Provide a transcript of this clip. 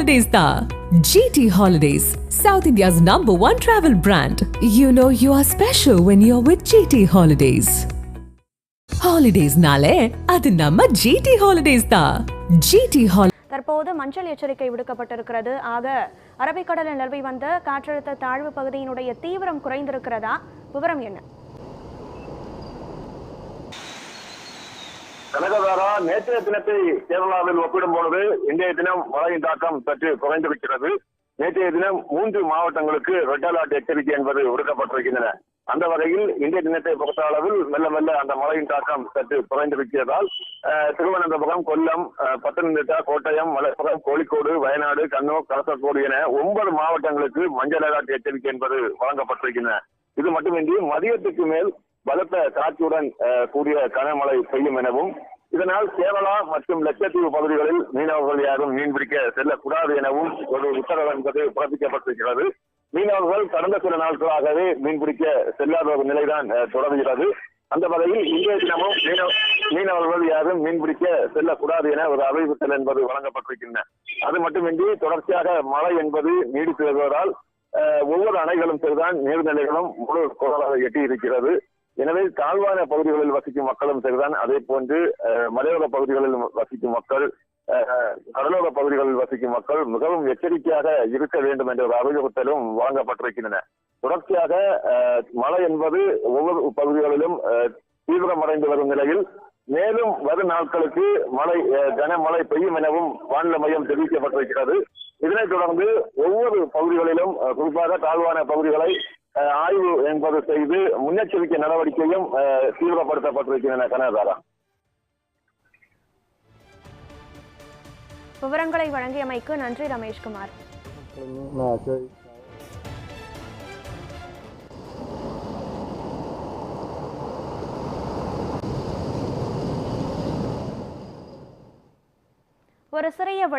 Holidays தான் GT holidays south India's number one travel brand you know you are special when you are with GT holidays ஹாலிடேஸ்னாலே அது நம்ம GT holidays தான் GT ஹாலி தற்போது மஞ்சள் எச்சரிக்கை விடுக்கப்பட்டிருக்கிறது ஆக அரபிக்கடலில் நிலவி வந்த காற்றழுத்த தாழ்வு பகுதியினுடைய தீவிரம் குறைந்திருக்கிறதா விவரம் என்ன கனகதாரா நேற்றைய தினத்தை கேரளாவில் ஒப்பிடும் பொழுது இன்றைய தினம் மழையின் தாக்கம் சற்று குறைந்திருக்கிறது நேற்றைய தினம் மூன்று மாவட்டங்களுக்கு ரெட் அலர்ட் எச்சரிக்கை என்பது விடுக்கப்பட்டிருக்கின்றன. அந்த வகையில் இன்றைய தினத்தை பொறுத்த அளவில் மெல்ல மெல்ல அந்த மழையின் தாக்கம் சற்று குறைந்திருக்கிறதால் திருவனந்தபுரம் கொல்லம் அஹ், பத்தனந்திட்டா கோட்டயம் மலப்புரம் கோழிக்கோடு வயநாடு கண்ணூர் கலசக்கோடு என ஒன்பது மாவட்டங்களுக்கு மஞ்சள் அலர்ட் எச்சரிக்கை என்பது வழங்கப்பட்டிருக்கின்றன. இது மட்டுமின்றி மதியத்துக்கு மேல் பலத்த காற்றுடன் கூடிய கனமழை பெய்யும் எனவும் இதனால் கேரளா மற்றும் லட்சத்தீவு பகுதிகளில் மீனவர்கள் யாரும் மீன்பிடிக்க செல்லக்கூடாது எனவும் ஒரு உத்தரவு என்பது பிறப்பிக்கப்பட்டிருக்கிறது. மீனவர்கள் கடந்த சில நாட்களாகவே மீன்பிடிக்க செல்லாத ஒரு நிலைதான் தொடர்கிறது. அந்த வகையில் இன்றைய தினமும் மீனவ- மீனவர்கள் யாரும் மீன்பிடிக்க செல்லக்கூடாது என ஒரு அறிவித்தல் என்பது வழங்கப்பட்டிருக்கின்றன. அது மட்டுமின்றி தொடர்ச்சியாக மழை என்பது நீடித்து வருவதால் ஒவ்வொரு அணைகளும் சரிதான் நீர்நிலைகளும் முழு குரலாக எட்டி இருக்கிறது எனவே தாழ்வான பகுதிகளில் வசிக்கும் மக்களும் சரிதான். அதே போன்று அஹ், மலையோர பகுதிகளில் வசிக்கும் மக்கள் கடலோர பகுதிகளில் வசிக்கும் மக்கள் மிகவும் எச்சரிக்கையாக இருக்க வேண்டும் என்ற ஒரு அறிவுறுத்தலும் வழங்கப்பட்டிருக்கின்றன. தொடர்ச்சியாக அஹ், மழை என்பது ஒவ்வொரு பகுதிகளிலும் அஹ், தீவிரமடைந்து வரும் நிலையில் மேலும் வரும் நாட்களுக்கு மழை அஹ், கனமழை பெய்யும் எனவும் வானிலை மையம் தெரிவிக்கப்பட்டிருக்கிறது. இதனைத் தொடர்ந்து ஒவ்வொரு பகுதிகளிலும் குறிப்பாக தாழ்வான பகுதிகளை ஆய்வு என்பது செய்து முன்னெச்சரிக்கை நடவடிக்கையும் தீவிரப்படுத்தப்பட்டிருக்கின்றன விவரங்களை வழங்கியமைக்கு நன்றி ரமேஷ்குமார். ஒரு சிறிய விள-